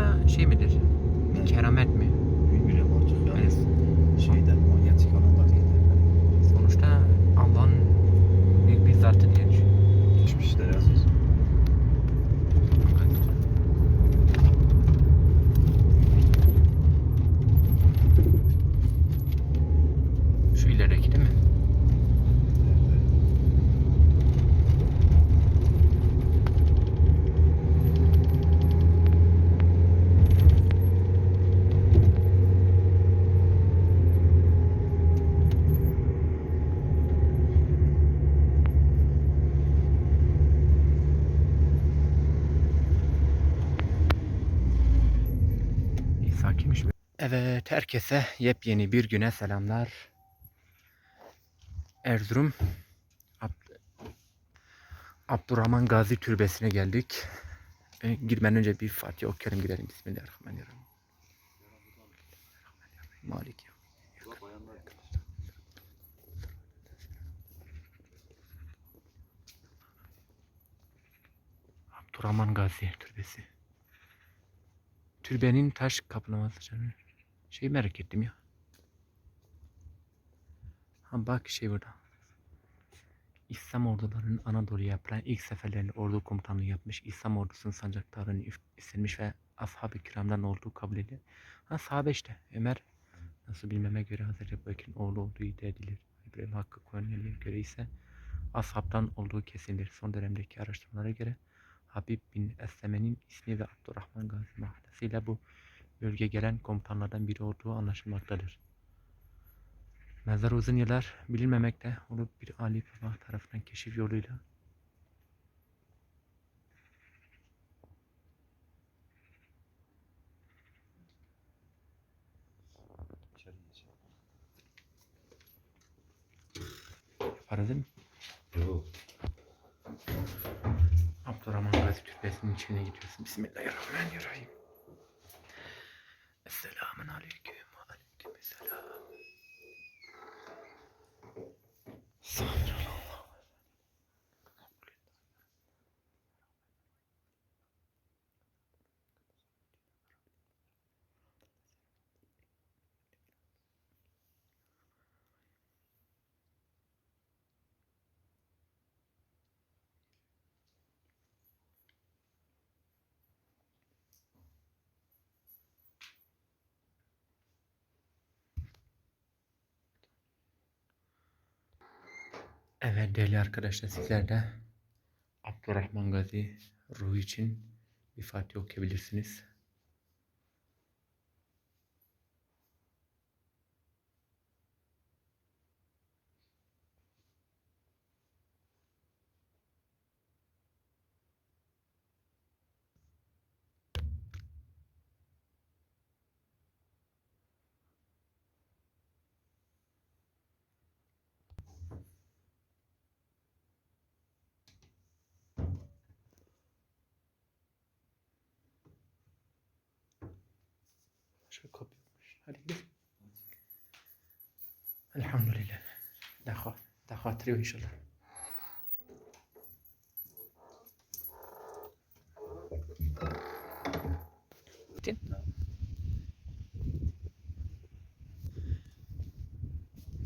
yoksa şey midir? Keramet mi? Bilmiyorum artık yani. Yani Şeyden manyetik alanlar giderler. sonuçta Allah'ın büyük bir zatı diye düşünüyorum. Geçmişler yazıyoruz. Şu ilerideki değil mi? İyi sakinmiş. Evet herkese yepyeni bir güne selamlar. Erzurum Ab- Abdurrahman Gazi Türbesi'ne geldik. E, girmeden önce bir Fatiha okuyalım gidelim. Bismillahirrahmanirrahim. Malik. Abdurrahman Gazi Türbesi. Türbenin taş kaplaması. Şey merak ettim ya. Ha bak şey burada. İslam ordularının Anadolu'ya yapılan ilk seferlerinde ordu komutanlığı yapmış. İslam ordusunun sancaktarını üstlenmiş ve ashab-ı kiramdan olduğu kabul edilir. Ha sahabe işte. Ömer nasıl bilmeme göre Hazreti Ebu Bekir'in oğlu olduğu iddia edilir. İbrahim Hakkı Konya'ya göre ise ashabtan olduğu kesindir. Son dönemdeki araştırmalara göre Habib bin Esleme'nin ismi ve Abdurrahman Gazi mahallesiyle bu bölge gelen komutanlardan biri olduğu anlaşılmaktadır. Mezar uzun yıllar bilinmemekte olup bir Ali Baba tarafından keşif yoluyla değil mi? Yok. Abdurrahman Gazi Türbesi'nin içine gidiyorsun. Bismillahirrahmanirrahim. Selamun Aleyküm. Evet değerli arkadaşlar sizler de Abdurrahman Gazi ruhu için bir Fatiha okuyabilirsiniz. Şöyle kapıyormuş. Hadi gidelim. Elhamdülillah. Daha, daha hatırlıyor inşallah.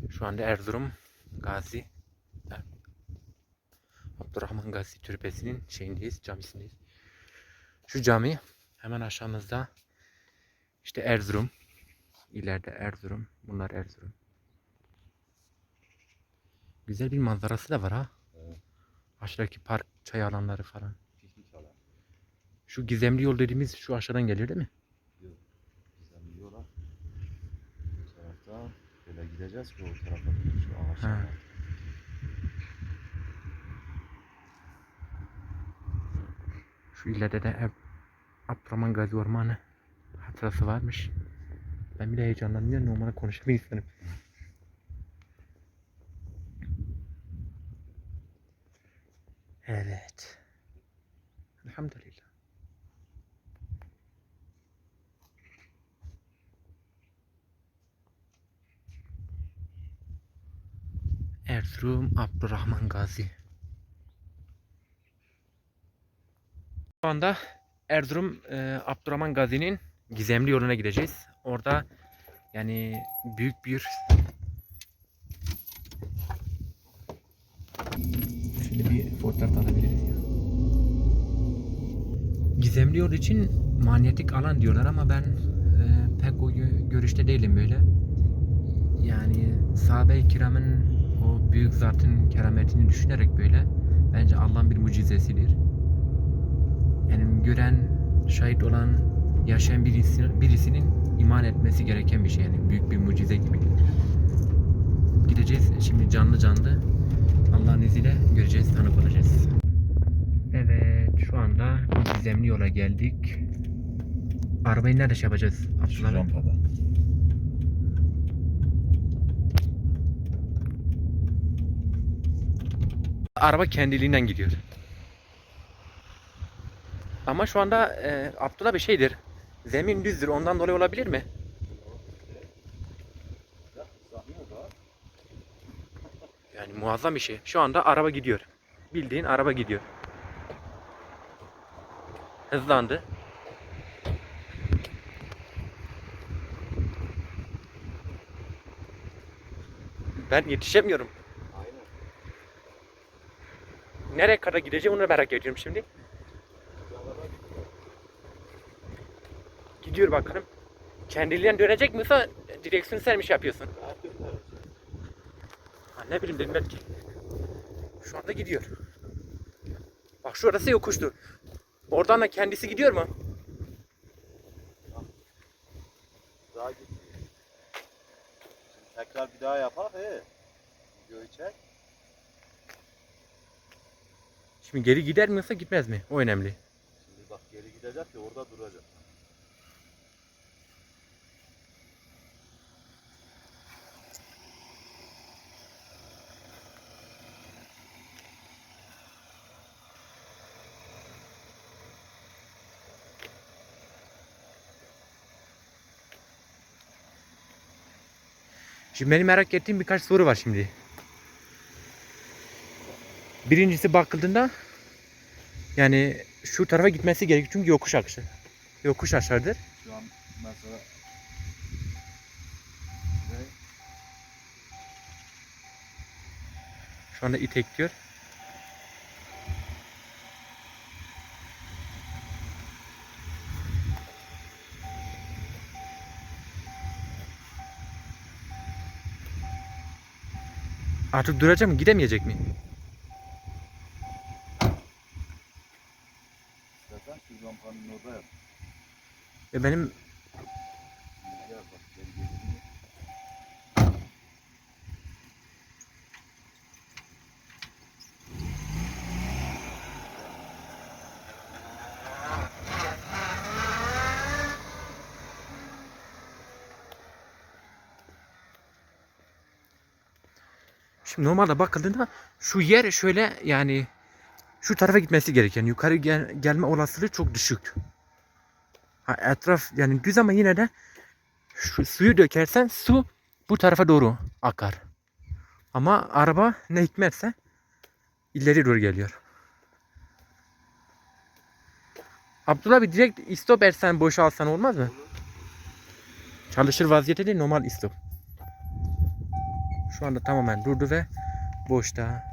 Şu anda Erzurum Gazi Abdurrahman Gazi Türbesi'nin şeyindeyiz, camisindeyiz. Şu cami hemen aşağımızda işte Erzurum. İleride Erzurum. Bunlar Erzurum. Güzel bir manzarası da var ha. Evet. Aşağıdaki park, çay alanları falan. Piknik. Şu gizemli yol dediğimiz şu aşağıdan geliyor değil mi? Yok. Bizden biliyorlar. Bu tarafta böyle gideceğiz ki o tarafa şu ağaçlar. Şu ileride de Ab- Abdurrahman Gazi Ormanı hatırası varmış. Ben bile heyecanlandım ya normalde konuşmayı istedim. Evet. Elhamdülillah. Erzurum Abdurrahman Gazi. Şu anda Erzurum e, Abdurrahman Gazi'nin gizemli yoluna gideceğiz. Orada yani büyük bir Şöyle bir fotoğraf alabiliriz ya. Gizemli yol için manyetik alan diyorlar ama ben e, pek o gö- görüşte değilim böyle. Yani sahabe-i kiramın o büyük zatın kerametini düşünerek böyle bence Allah'ın bir mucizesidir. Yani gören, şahit olan, yaşayan birisi, birisinin iman etmesi gereken bir şey yani büyük bir mucize gibi. Gideceğiz şimdi canlı canlı Allah'ın izniyle göreceğiz, tanık olacağız. Evet, şu anda gizemli yola geldik. Arabayı nerede şey yapacağız? Şu Abdullah Bey? rampada. Araba kendiliğinden gidiyor. Ama şu anda e, Abdullah bir şeydir. Zemin düzdür. Ondan dolayı olabilir mi? Yani muazzam bir şey. Şu anda araba gidiyor. Bildiğin araba gidiyor. Hızlandı. Ben yetişemiyorum. Aynen. Nereye kadar gideceğim onu merak ediyorum şimdi. Gidiyor bakalım. Kendiliğinden dönecek mi yoksa direksiyonu sen mi şey yapıyorsun? Ha, ne bileyim dedim belki. Şu anda gidiyor. Bak şurası yokuştu. Oradan da kendisi gidiyor mu? Daha git. Şimdi tekrar bir daha yapak he. Videoyu çek. Şimdi geri gider mi yoksa gitmez mi? O önemli. Şimdi bak geri gidecek ya orada duracak. Şimdi benim merak ettiğim birkaç soru var şimdi. Birincisi bakıldığında yani şu tarafa gitmesi gerekiyor çünkü yokuş akışı. Yokuş aşağıdır. Şu an mesela? Şu anda itek Artık duracak mı? Gidemeyecek mi? E benim Şimdi gel bak geri geri gidiyor. Şimdi normalde bakıldığında şu yer şöyle yani şu tarafa gitmesi gereken yukarı gel- gelme olasılığı çok düşük. Ha, etraf yani düz ama yine de şu suyu dökersen su bu tarafa doğru akar. Ama araba ne hikmetse ileri doğru geliyor. Abdullah bir direkt istop etsen boşalsan olmaz mı? Çalışır vaziyette değil normal istop. Şu anda tamamen durdu ve boşta.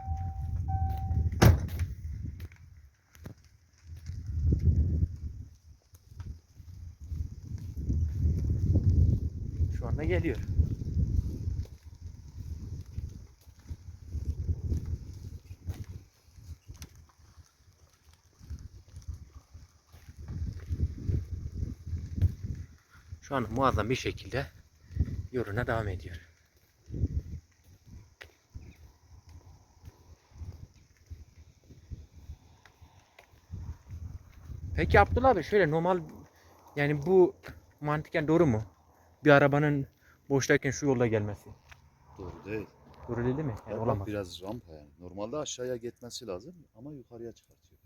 Şu anda geliyor. Şu an muazzam bir şekilde yoluna devam ediyor. Peki Abdullah abi şöyle normal yani bu mantıken doğru mu? Bir arabanın boştayken şu yolda gelmesi. Doğru değil. Doğru değil mi? Yani olamaz. biraz rampa yani. Normalde aşağıya gitmesi lazım ama yukarıya çıkartıyor.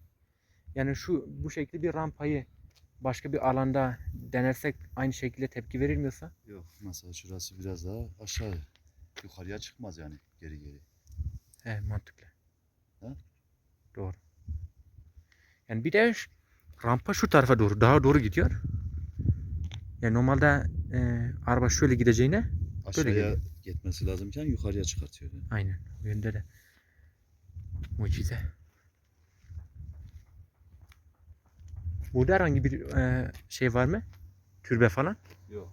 Yani şu bu şekilde bir rampayı başka bir alanda denersek aynı şekilde tepki verilmiyorsa Yok mesela şurası biraz daha aşağı. Yukarıya çıkmaz yani geri geri. he mantıklı. Ha? Doğru. Yani bir de rampa şu tarafa doğru daha doğru gidiyor. Yani normalde e, araba şöyle gideceğine Aşağıya geliyor. gitmesi lazımken yukarıya çıkartıyordu. aynen o yönde de mucize. Burada herhangi bir e, şey var mı? Türbe falan. Yok.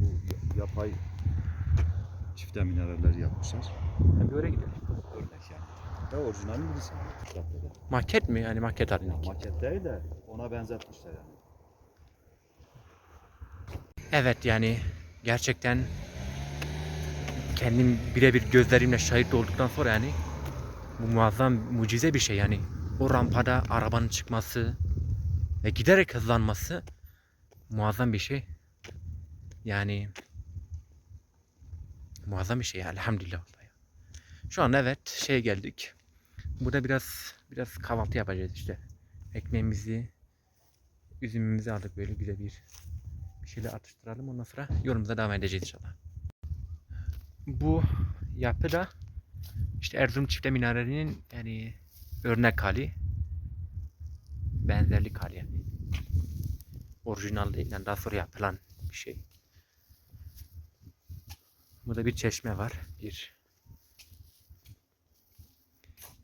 Bu ya- yapay çifte mineraller yapmışlar. Tabii oraya gidiyor. Örnek yani. Ve orijinalini bilirsin. Kitapta Maket mi yani maket halindeki? maket değil de ona benzetmişler yani. Evet yani gerçekten kendim birebir gözlerimle şahit olduktan sonra yani bu muazzam mucize bir şey yani. O rampada arabanın çıkması ve giderek hızlanması muazzam bir şey. Yani muazzam bir şey elhamdülillah. Şu an evet şeye geldik. Burada biraz biraz kahvaltı yapacağız işte. Ekmeğimizi, üzümümüzü aldık böyle güzel bir bir şeyler atıştıralım ondan sonra yolumuza devam edeceğiz inşallah. Bu yapı da işte Erzurum Çifte Minareli'nin yani örnek hali. Benzerlik hali yani. Orijinal değil yani daha sonra yapılan bir şey. Burada bir çeşme var. Bir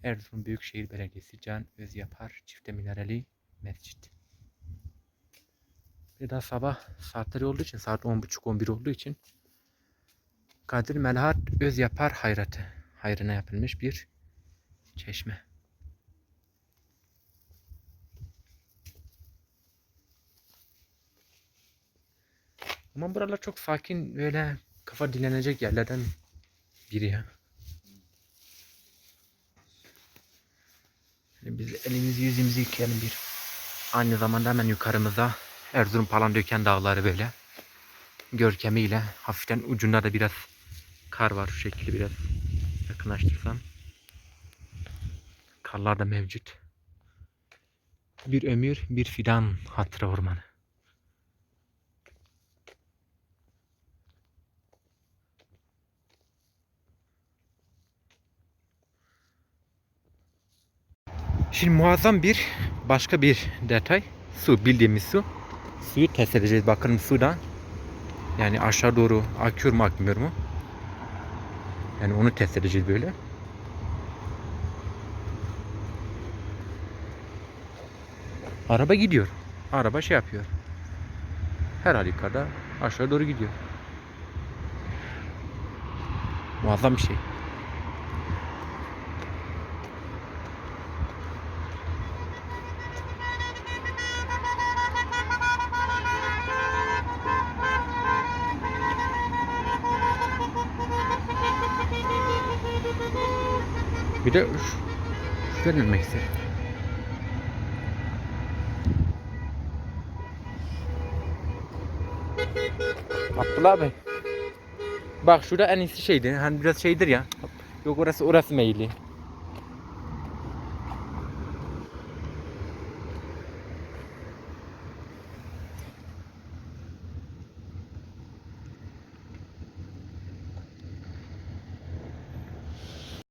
Erzurum Büyükşehir Belediyesi Can Özyapar Çifte Minareli Mescit. Bir daha sabah saatleri olduğu için saat 10.30-11 olduğu için Kadir Melahat Öz Yapar Hayratı hayrına yapılmış bir çeşme. Ama buralar çok sakin böyle kafa dinlenecek yerlerden biri ya. Biz elimizi yüzümüzü yıkayalım bir. Aynı zamanda hemen yukarımıza Erzurum Palandöken dağları böyle görkemiyle hafiften ucunda da biraz kar var şu şekilde biraz yakınlaştırsam. Karlar da mevcut. Bir ömür bir fidan hatıra ormanı. Şimdi muazzam bir başka bir detay. Su bildiğimiz su. Suyu test edeceğiz bakalım sudan. Yani aşağı doğru akıyor mu akmıyor mu? Yani onu test edeceğiz böyle. Araba gidiyor. Araba şey yapıyor. Her halükarda aşağı doğru gidiyor. Muazzam bir şey. Bir de şu, şuradan inmek isterim. Abdullah Bey. Bak şurada en iyisi şeydi. Hani biraz şeydir ya. Yok orası orası meyilli.